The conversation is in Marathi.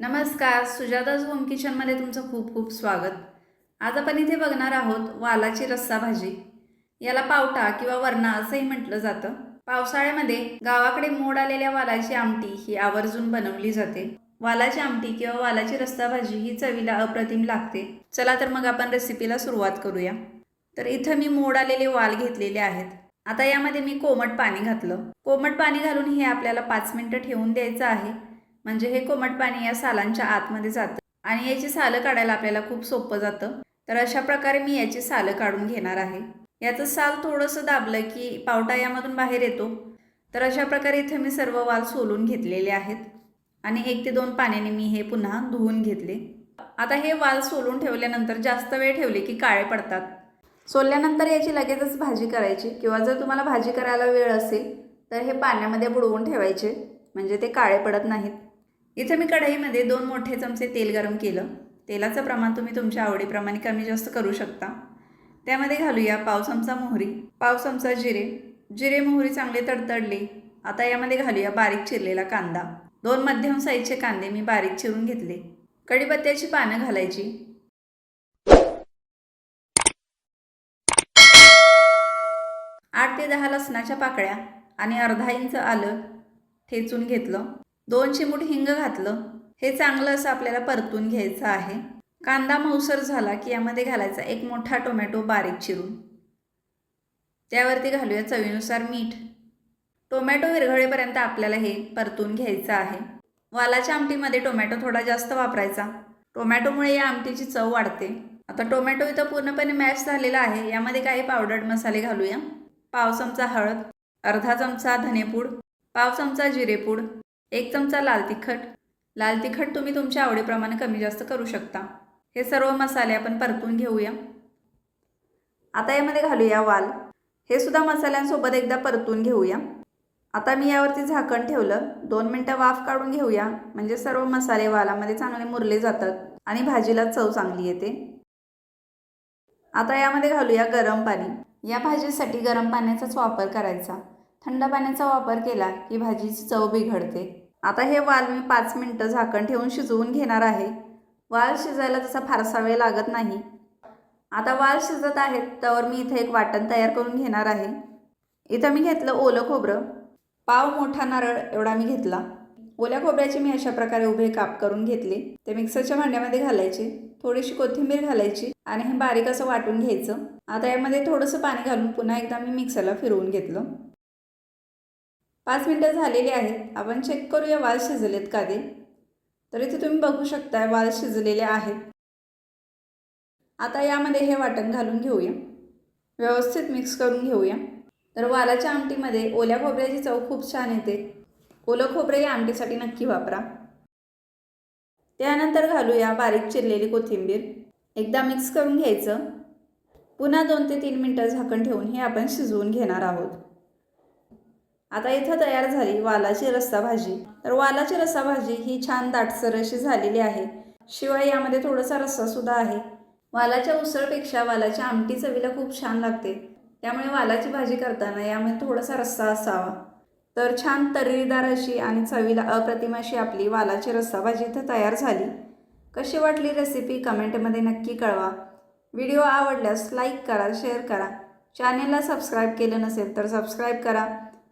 नमस्कार सुजाताज होम किचनमध्ये तुमचं खूप खूप स्वागत. आज आपण इथे बघणार आहोत वालाची रस्सा भाजी. याला पावटा किंवा वरणा असंही म्हटलं जातं. पावसाळ्यामध्ये गावाकडे मोड आलेल्या वालाची आमटी ही आवर्जून बनवली जाते. वालाची आमटी किंवा वालाची रस्सा भाजी ही चवीला अप्रतिम लागते. चला तर मग आपण रेसिपीला सुरुवात करूया. तर इथं मी मोड आलेले वाल घेतलेले आहेत. आता यामध्ये मी कोमट पाणी घातलं. कोमट पाणी घालून हे आपल्याला पाच मिनटं ठेवून द्यायचं आहे. म्हणजे हे कोमट पाणी या सालांच्या आतमध्ये जातं. आणि याची सालं काढायला आपल्याला खूप सोपं जातं. तर अशा प्रकारे मी याची सालं काढून घेणार आहे. याचं साल थोडंसं दाबलं की पावटा यामधून बाहेर येतो. तर अशा प्रकारे इथे मी सर्व वाल सोलून घेतलेले आहेत. आणि एक ते दोन पाण्याने मी हे पुन्हा धुवून घेतले. आता हे वाल सोलून ठेवल्यानंतर जास्त वेळ ठेवले की काळे पडतात. सोलल्यानंतर याची लगेचच भाजी करायची. किंवा जर तुम्हाला भाजी करायला वेळ असेल तर हे पाण्यामध्ये बुडवून ठेवायचे. म्हणजे ते काळे पडत नाहीत. इथे मी कढईमध्ये दोन मोठे चमचे तेल गरम केलं. तेलाचं प्रमाण तुम्ही तुमच्या आवडीप्रमाणे कमी जास्त करू शकता. त्यामध्ये घालूया पाव चमचा मोहरी पाव चमचा जिरे. जिरे मोहरी चांगले तडतडले. आता यामध्ये घालूया बारीक चिरलेला कांदा. दोन मध्यम साईजचे कांदे मी बारीक चिरून घेतले. कढीपत्त्याची पानं घालायची. आठ ते दहा लसणाच्या पाकळ्या आणि अर्धा इंच आलं ठेचून घेतलं. दोन चिमूट हिंग घातलं. हे चांगलं असं आपल्याला परतून घ्यायचं आहे. कांदा मऊसर झाला की यामध्ये घालायचा एक मोठा टोमॅटो बारीक चिरून. त्यावरती घालूया चवीनुसार मीठ. टोमॅटो विरघळेपर्यंत आपल्याला हे परतून घ्यायचं आहे. वालाच्या आमटीमध्ये टोमॅटो थोडा जास्त वापरायचा. टोमॅटोमुळे या आमटीची चव वाढते. आता टोमॅटो इथं पूर्णपणे मॅश झालेला आहे. यामध्ये काही पावडर्ड मसाले घालूया. पाव चमचा हळद अर्धा चमचा धनेपूड पाव चमचा जिरेपूड एक चमचा लाल तिखट. लाल तिखट तुम्ही तुमच्या आवडीप्रमाणे कमी जास्त करू शकता. हे सर्व मसाले आपण परतून घेऊया. आता यामध्ये घालूया वाल. हे सुद्धा मसाल्यांसोबत एकदा परतून घेऊया. आता मी यावरती झाकण ठेवलं. दोन मिनटं वाफ काढून घेऊया. म्हणजे सर्व मसाले वालामध्ये चांगले मुरले जातात आणि भाजीला चव चांगली येते. आता यामध्ये घालूया गरम पाणी. या भाजीसाठी गरम पाण्याचाच वापर करायचा. थंड पाण्याचा वापर केला की भाजीची चव बिघडते. आता हे वाल मी पाच मिनटं झाकण ठेवून शिजवून घेणार आहे. वाल शिजायला तसा फारसा वेळ लागत नाही. आता वाल शिजत आहेत त्यावर मी इथे एक वाटण तयार करून घेणार आहे. इथं मी घेतलं ओलं खोबरं. पाव मोठा नारळ एवढा मी घेतला. ओल्या खोबऱ्याचे मी अशा प्रकारे उभे काप करून घेतले. ते मिक्सरच्या भांड्यामध्ये घालायचे. थोडीशी कोथिंबीर घालायची आणि हे बारीक असं वाटून घ्यायचं. आता यामध्ये थोडंसं पाणी घालून पुन्हा एकदा मी मिक्सरला फिरवून घेतलं. पाच मिनटं झालेली आहेत. आपण चेक करूया वाल शिजलेत का ते. तर इथे तुम्ही बघू शकता वाल शिजलेले आहेत. आता यामध्ये हे वाटण घालून घेऊया. व्यवस्थित मिक्स करून घेऊया. तर वालाच्या आमटीमध्ये ओल्या खोबऱ्याची चव खूप छान येते. ओलं खोबरे या आमटीसाठी नक्की वापरा. त्यानंतर घालूया बारीक चिरलेली कोथिंबीर. एकदा मिक्स करून घ्यायचं. पुन्हा दोन ते तीन मिनटं झाकण ठेवून हे आपण शिजवून घेणार आहोत. आता इथं तयार झाली वालाची रस्सा भाजी. तर वालाची रस्सा भाजी ही छान दाटसर अशी झालेली आहे. शिवाय यामध्ये थोडासा रस्सासुद्धा आहे. वालाच्या उसळपेक्षा वालाच्या आमटी चवीला खूप छान लागते. त्यामुळे वालाची भाजी करताना यामध्ये थोडासा रस्सा असावा. तर छान तर्रीदार अशी आणि चवीला अप्रतिम अशी आपली वालाची रस्सा भाजी इथं तयार झाली. कशी वाटली रेसिपी कमेंटमध्ये नक्की कळवा. व्हिडिओ आवडल्यास लाईक करा शेअर करा. चॅनेलला सबस्क्राईब केलं नसेल तर सबस्क्राईब करा.